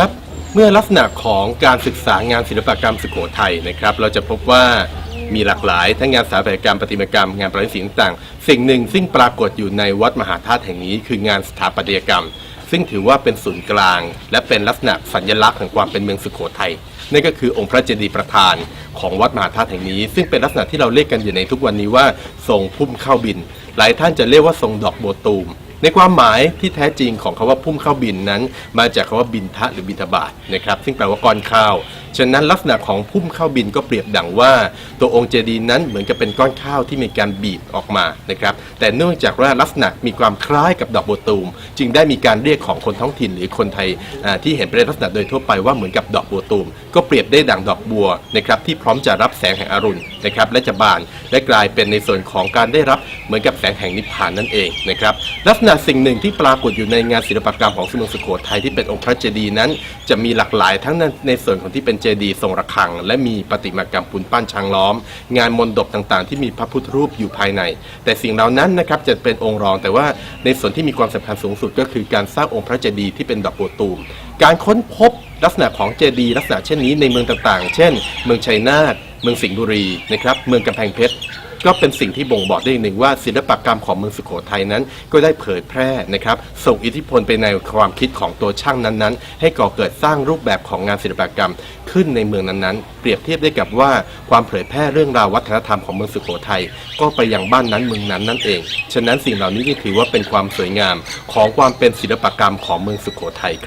ครับ เมื่อลักษณะของการศึกษางานศิลปกรรมสุโขทัยนะครับ เราจะพบว่ามีหลากหลายทั้งงานสถาปัตยกรรมประติมากรรม งานประดิษฐ์ศิลป์ต่างๆสิ่งหนึ่งซึ่งปรากฏอยู่ในวัดมหาธาตุแห่งนี้ คืองานสถาปัตยกรรม ซึ่งถือว่าเป็นศูนย์กลาง และเป็นลักษณะสัญลักษณ์แห่งความเป็นเมืองสุโขทัยนั่นก็คือองค์พระเจดีย์ประธานของวัดมหาธาตุแห่งนี้ ซึ่งเป็นลักษณะที่เราเรียกกันอยู่ในทุกวันนี้ว่าทรงพุ่มข้าวบิน หลายท่านจะเรียกว่าทรงดอกโบตูม ในความหมายที่แท้จริงของคาว่าพุ่มข้าวบินนั้น มาจากคาว่าบินทะหรือบินทบาทนะครับซึ่งแปลว่าก้อนข้าว ฉะนั้นลักษณะของพุ่มข้าวบินก็เปรียบดังว่า ตัวองค์เจดีย์นั้นเหมือนกับเป็นก้อนข้าวที่มีการบีบออกมานะครับแต่เนื่องจากว่าลักษณะมีความคล้ายกับดอกโบตูม จึงได้มีการเรียกของคนท้องถิ่นหรือคนไทยที่เห็นเป็นลักษณะโดยทั่วไปว่าเหมือนกับดอกโบตูม ก็เปรียบได้ดังดอกบัวนะครับที่พร้อมจะรับแสงแห่งอรุณนะครับและจะบานและกลายเป็นในส่วนของการได้รับเหมือนกับแสงแห่งนิพพานนั่นเองนะครับลักษณะสิ่งหนึ่งที่ปรากฏอยู่ในงานศิลปกรรมของสมุทรสุโขทัยที่เป็นองค์พระเจดีย์นั้น จะมีหลากหลายทั้งในส่วนของที่เป็นเจดีย์ทรงระฆัง และมีปฏิมากรรมปูนปั้นช้างล้อม งานมนดบต่างๆ ที่มีพระพุทธรูปอยู่ภายใน แต่สิ่งเหล่านั้นนะครับจะเป็นองค์รอง แต่ว่าในส่วนที่มีความสำคัญสูงสุดก็คือการสร้างองค์พระเจดีย์ที่เป็นดอกบัวตูม การค้นพบลักษณะของเจดีย์ลักษณะเช่นนี้ในเมืองต่างๆ เช่น เมืองชัยนาทเมืองสิงห์บุรีนะครับเมืองกำแพงเพชร ก็เป็นสิ่งที่บ่งบอกได้อีกหนึ่งว่าศิลปกรรมของเมืองสุโขทัยนั้น ก็ได้เผยแพร่นะครับส่งอิทธิพลไปในความคิดของตัวช่างนั้นๆ ให้ก่อเกิดสร้างรูปแบบของงานศิลปกรรมขึ้นในเมืองนั้นๆ เปรียบเทียบได้กับว่าความเผยแพร่เรื่องราววัฒนธรรมของเมืองสุโขทัยก็ไปยังบ้านนั้นเมืองนั้นนั่นเอง ฉะนั้นสิ่งเหล่านี้จึงถือว่าเป็นความสวยงามของความเป็นศิลปกรรมของเมืองสุโขทัย